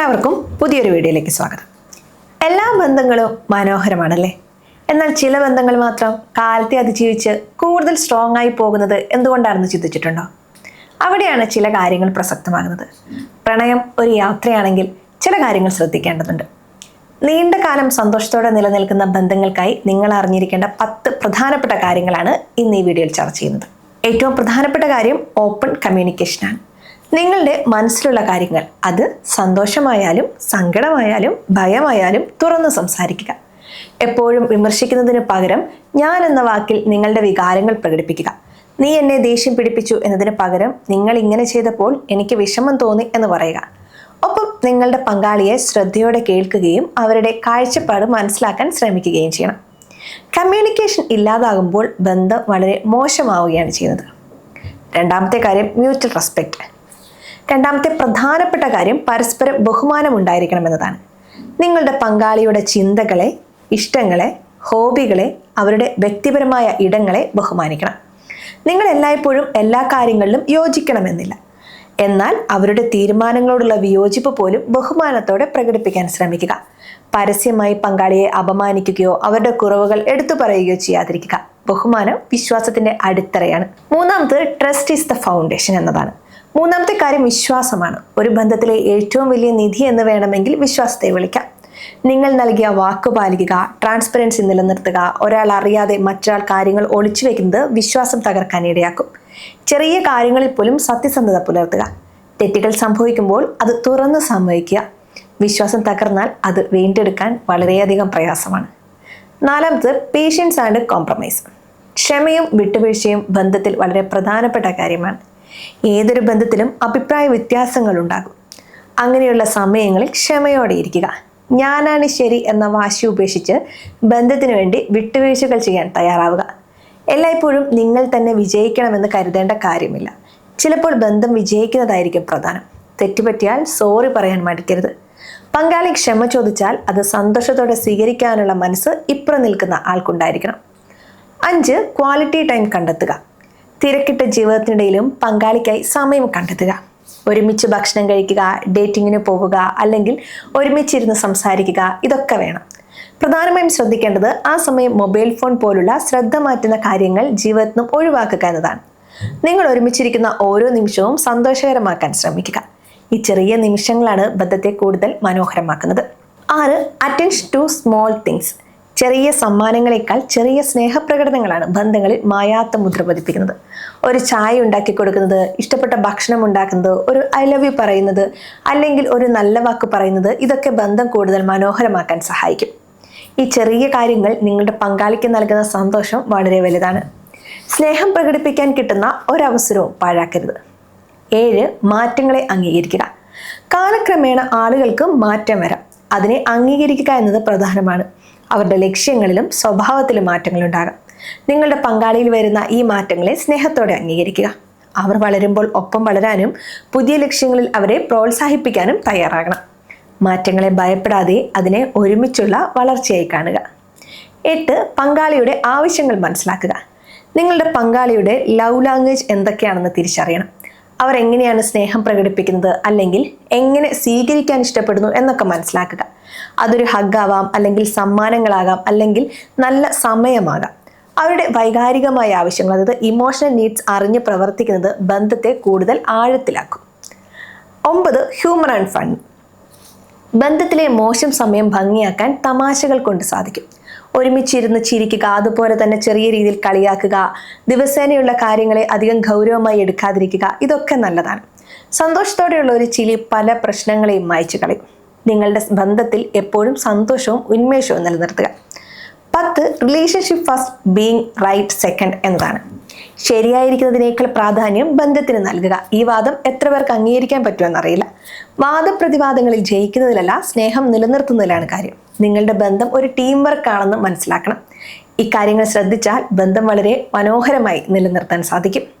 എല്ലാവർക്കും പുതിയൊരു വീഡിയോയിലേക്ക് സ്വാഗതം. എല്ലാ ബന്ധങ്ങളും മനോഹരമാണല്ലേ? എന്നാൽ ചില ബന്ധങ്ങൾ മാത്രം കാലത്തെ അതിജീവിച്ച് കൂടുതൽ സ്ട്രോങ് ആയി പോകുന്നത് എന്തുകൊണ്ടാണെന്ന് ചിന്തിച്ചിട്ടുണ്ടോ? അവിടെയാണ് ചില കാര്യങ്ങൾ പ്രസക്തമാകുന്നത്. പ്രണയം ഒരു യാത്രയാണെങ്കിൽ ചില കാര്യങ്ങൾ ശ്രദ്ധിക്കേണ്ടതുണ്ട്. നീണ്ട കാലം സന്തോഷത്തോടെ നിലനിൽക്കുന്ന ബന്ധങ്ങൾക്കായി നിങ്ങൾ അറിഞ്ഞിരിക്കേണ്ട പത്ത് പ്രധാനപ്പെട്ട കാര്യങ്ങളാണ് ഇന്ന് ഈ വീഡിയോയിൽ ചർച്ച ചെയ്യുന്നത്. ഏറ്റവും പ്രധാനപ്പെട്ട കാര്യം ഓപ്പൺ കമ്മ്യൂണിക്കേഷനാണ് നിങ്ങളുടെ മനസ്സിലുള്ള കാര്യങ്ങൾ. അത് സന്തോഷമായാലും സങ്കടമായാലും ഭയമായാലും തുറന്ന് സംസാരിക്കുക. എപ്പോഴും വിമർശിക്കുന്നതിന് പകരം ഞാൻ എന്ന വാക്കിൽ നിങ്ങളുടെ വികാരങ്ങൾ പ്രകടിപ്പിക്കുക. നീ എന്നെ ദേഷ്യം പിടിപ്പിച്ചു എന്നതിന് പകരം നിങ്ങൾ ഇങ്ങനെ ചെയ്തപ്പോൾ എനിക്ക് വിഷമം തോന്നി എന്ന് പറയുക. ഒപ്പം നിങ്ങളുടെ പങ്കാളിയെ ശ്രദ്ധയോടെ കേൾക്കുകയും അവരുടെ കാഴ്ചപ്പാട് മനസ്സിലാക്കാൻ ശ്രമിക്കുകയും ചെയ്യണം. കമ്മ്യൂണിക്കേഷൻ ഇല്ലാതാകുമ്പോൾ ബന്ധം വളരെ മോശമാവുകയാണ് ചെയ്യുന്നത്. രണ്ടാമത്തെ കാര്യം മ്യൂച്വൽ റെസ്പെക്റ്റ് രണ്ടാമത്തെ പ്രധാനപ്പെട്ട കാര്യം പരസ്പരം ബഹുമാനം ഉണ്ടായിരിക്കണം ഉണ്ടായിരിക്കണമെന്നതാണ് നിങ്ങളുടെ പങ്കാളിയുടെ ചിന്തകളെ ഇഷ്ടങ്ങളെ ഹോബികളെ അവരുടെ വ്യക്തിപരമായ ഇടങ്ങളെ ബഹുമാനിക്കണം. നിങ്ങൾ എല്ലായ്പ്പോഴും എല്ലാ കാര്യങ്ങളിലും യോജിക്കണമെന്നില്ല. എന്നാൽ അവരുടെ തീരുമാനങ്ങളോടുള്ള വിയോജിപ്പ് പോലും ബഹുമാനത്തോടെ പ്രകടിപ്പിക്കാൻ ശ്രമിക്കുക. പരസ്യമായി പങ്കാളിയെ അപമാനിക്കുകയോ അവരുടെ കുറവുകൾ എടുത്തു പറയുകയോ ചെയ്യാതിരിക്കുക. ബഹുമാനം വിശ്വാസത്തിന്റെ അടിത്തറയാണ്. മൂന്നാമത് ട്രസ്റ്റ് ഈസ് ദ ഫൗണ്ടേഷൻ എന്നതാണ്. മൂന്നാമത്തെ കാര്യം വിശ്വാസമാണ്. ഒരു ബന്ധത്തിലെ ഏറ്റവും വലിയ നിധി എന്ന് വേണമെങ്കിൽ വിശ്വാസത്തെ വിളിക്കാം. നിങ്ങൾ നൽകിയ വാക്ക് പാലിക്കുക ട്രാൻസ്പെറൻസി നിലനിർത്തുക ഒരാൾ അറിയാതെ മറ്റൊരാൾ കാര്യങ്ങൾ ഒളിച്ചു വെക്കുന്നത് വിശ്വാസം തകർക്കാൻ ഇടയാക്കും. ചെറിയ കാര്യങ്ങളിൽ പോലും സത്യസന്ധത പുലർത്തുക. തെറ്റുകൾ സംഭവിക്കുമ്പോൾ അത് തുറന്ന് സമ്മതിക്കുക വിശ്വാസം തകർന്നാൽ അത് വീണ്ടെടുക്കാൻ വളരെയധികം പ്രയാസമാണ്. നാലാമത് പേഷ്യൻസ് ആൻഡ് കോംപ്രമൈസ് ക്ഷമയും വിട്ടുവീഴ്ചയും ബന്ധത്തിൽ വളരെ പ്രധാനപ്പെട്ട കാര്യമാണ്. ഏതൊരു ബന്ധത്തിലും അഭിപ്രായ വ്യത്യാസങ്ങൾ ഉണ്ടാകും അങ്ങനെയുള്ള സമയങ്ങളിൽ ക്ഷമയോടെ ഇരിക്കുക. ഞാനാണ് ശരി എന്ന വാശി ഉപേക്ഷിച്ച് ബന്ധത്തിന് വേണ്ടി വിട്ടുവീഴ്ചകൾ ചെയ്യാൻ തയ്യാറാവുക. എല്ലായ്പ്പോഴും നിങ്ങൾ തന്നെ വിജയിക്കണമെന്ന് കരുതേണ്ട കാര്യമില്ല. ചിലപ്പോൾ ബന്ധം വിജയിക്കുന്നതായിരിക്കും പ്രധാനം. തെറ്റുപറ്റിയാൽ സോറി പറയാൻ മടിക്കരുത്. പങ്കാളി ക്ഷമ ചോദിച്ചാൽ അത് സന്തോഷത്തോടെ സ്വീകരിക്കാനുള്ള മനസ്സ് ഇപ്പുറം നിൽക്കുന്ന ആൾക്കുണ്ടായിരിക്കണം. അഞ്ച് ക്വാളിറ്റി ടൈം കണ്ടെത്തുക. തിരക്കിട്ട ജീവിതത്തിനിടയിലും പങ്കാളിക്കായി സമയം കണ്ടെത്തുക. ഒരുമിച്ച് ഭക്ഷണം കഴിക്കുക ഡേറ്റിങ്ങിന് പോവുക അല്ലെങ്കിൽ ഒരുമിച്ചിരുന്ന് സംസാരിക്കുക ഇതൊക്കെ വേണം. പ്രധാനമായും ശ്രദ്ധിക്കേണ്ടത് ആ സമയം മൊബൈൽ ഫോൺ പോലുള്ള ശ്രദ്ധ മാറ്റുന്ന കാര്യങ്ങൾ ജീവിതത്തിൽ നിന്നും ഒഴിവാക്കുക എന്നതാണ്. നിങ്ങൾ ഒരുമിച്ചിരിക്കുന്ന ഓരോ നിമിഷവും സന്തോഷകരമാക്കാൻ ശ്രമിക്കുക. ഈ ചെറിയ നിമിഷങ്ങളാണ് ബന്ധത്തെ കൂടുതൽ മനോഹരമാക്കുന്നത്. ആറ് അറ്റൻഷൻ ടു സ്മോൾ തിങ്സ് ചെറിയ സമ്മാനങ്ങളെക്കാൾ ചെറിയ സ്നേഹപ്രകടനങ്ങളാണ് ബന്ധങ്ങളിൽ മായാത്ത മുദ്ര പതിപ്പിക്കുന്നത്. ഒരു ചായ ഉണ്ടാക്കി കൊടുക്കുന്നത് ഇഷ്ടപ്പെട്ട ഭക്ഷണം ഉണ്ടാക്കുന്നത് ഒരു ഐ ലവ് യു പറയുന്നത് അല്ലെങ്കിൽ ഒരു നല്ല വാക്ക് പറയുന്നത് ഇതൊക്കെ ബന്ധം കൂടുതൽ മനോഹരമാക്കാൻ സഹായിക്കും. ഈ ചെറിയ കാര്യങ്ങൾ നിങ്ങളുടെ പങ്കാളിക്ക് നൽകുന്ന സന്തോഷം വളരെ വലുതാണ്. സ്നേഹം പ്രകടിപ്പിക്കാൻ കിട്ടുന്ന ഒരവസരവും പാഴാക്കരുത്. ഏഴ് മാറ്റങ്ങളെ അംഗീകരിക്കുക. കാലക്രമേണ ആളുകൾക്ക് മാറ്റം വരാം. അതിനെ അംഗീകരിക്കുക എന്നത് പ്രധാനമാണ്. അവരുടെ ലക്ഷ്യങ്ങളിലും സ്വഭാവത്തിലും മാറ്റങ്ങൾ ഉണ്ടാകാം നിങ്ങളുടെ പങ്കാളിയിൽ വരുന്ന ഈ മാറ്റങ്ങളെ സ്നേഹത്തോടെ അംഗീകരിക്കുക. അവർ വളരുമ്പോൾ ഒപ്പം വളരാനും പുതിയ ലക്ഷ്യങ്ങളിൽ അവരെ പ്രോത്സാഹിപ്പിക്കാനും തയ്യാറാകണം. മാറ്റങ്ങളെ ഭയപ്പെടാതെ അതിനെ ഒരുമിച്ചുള്ള വളർച്ചയായി കാണുക. എട്ട് പങ്കാളിയുടെ ആവശ്യങ്ങൾ മനസ്സിലാക്കുക. നിങ്ങളുടെ പങ്കാളിയുടെ ലവ് ലാംഗ്വേജ് എന്തൊക്കെയാണെന്ന് തിരിച്ചറിയണം. അവർ എങ്ങനെയാണ് സ്നേഹം പ്രകടിപ്പിക്കുന്നത് അല്ലെങ്കിൽ എങ്ങനെ സ്വീകരിക്കാൻ ഇഷ്ടപ്പെടുന്നു എന്നൊക്കെ മനസ്സിലാക്കുക. അതൊരു ഹഗ്ഗാവാം അല്ലെങ്കിൽ സമ്മാനങ്ങളാകാം അല്ലെങ്കിൽ നല്ല സമയമാകാം. അവരുടെ വൈകാരികമായ ആവശ്യങ്ങൾ അതായത് ഇമോഷണൽ നീഡ്സ് അറിഞ്ഞ് പ്രവർത്തിക്കുന്നത് ബന്ധത്തെ കൂടുതൽ ആഴത്തിലാക്കും. ഒമ്പത് ഹ്യൂമർ ആൻഡ് ഫൺ ബന്ധത്തിലെ മോശം സമയം ഭംഗിയാക്കാൻ തമാശകൾ കൊണ്ട് സാധിക്കും. ഒരുമിച്ചിരുന്ന് ചിരിക്കുക അതുപോലെ തന്നെ ചെറിയ രീതിയിൽ കളിയാക്കുക ദിവസേനയുള്ള കാര്യങ്ങളെ അധികം ഗൗരവമായി എടുക്കാതിരിക്കുക ഇതൊക്കെ നല്ലതാണ്. സന്തോഷത്തോടെയുള്ള ഒരു ചിരി പല പ്രശ്നങ്ങളെയും മായ്ച്ചു കളയും. നിങ്ങളുടെ ബന്ധത്തിൽ എപ്പോഴും സന്തോഷവും ഉന്മേഷവും നിലനിർത്തുക. പത്ത് relationship first being right second എന്നതാണ്. ശരിയായിരിക്കുന്നതിനേക്കാൾ പ്രാധാന്യം ബന്ധത്തിന് നൽകുക. ഈ വാദം എത്ര പേർക്ക് അംഗീകരിക്കാൻ പറ്റുമെന്നറിയില്ല. വാദപ്രതിവാദങ്ങളിൽ ജയിക്കുന്നതിലല്ല സ്നേഹം നിലനിർത്തുന്നതിലാണ് കാര്യം. നിങ്ങളുടെ ബന്ധം ഒരു ടീം വർക്കാണെന്ന് മനസ്സിലാക്കണം. ഇക്കാര്യങ്ങൾ ശ്രദ്ധിച്ചാൽ ബന്ധം വളരെ മനോഹരമായി നിലനിർത്താൻ സാധിക്കും.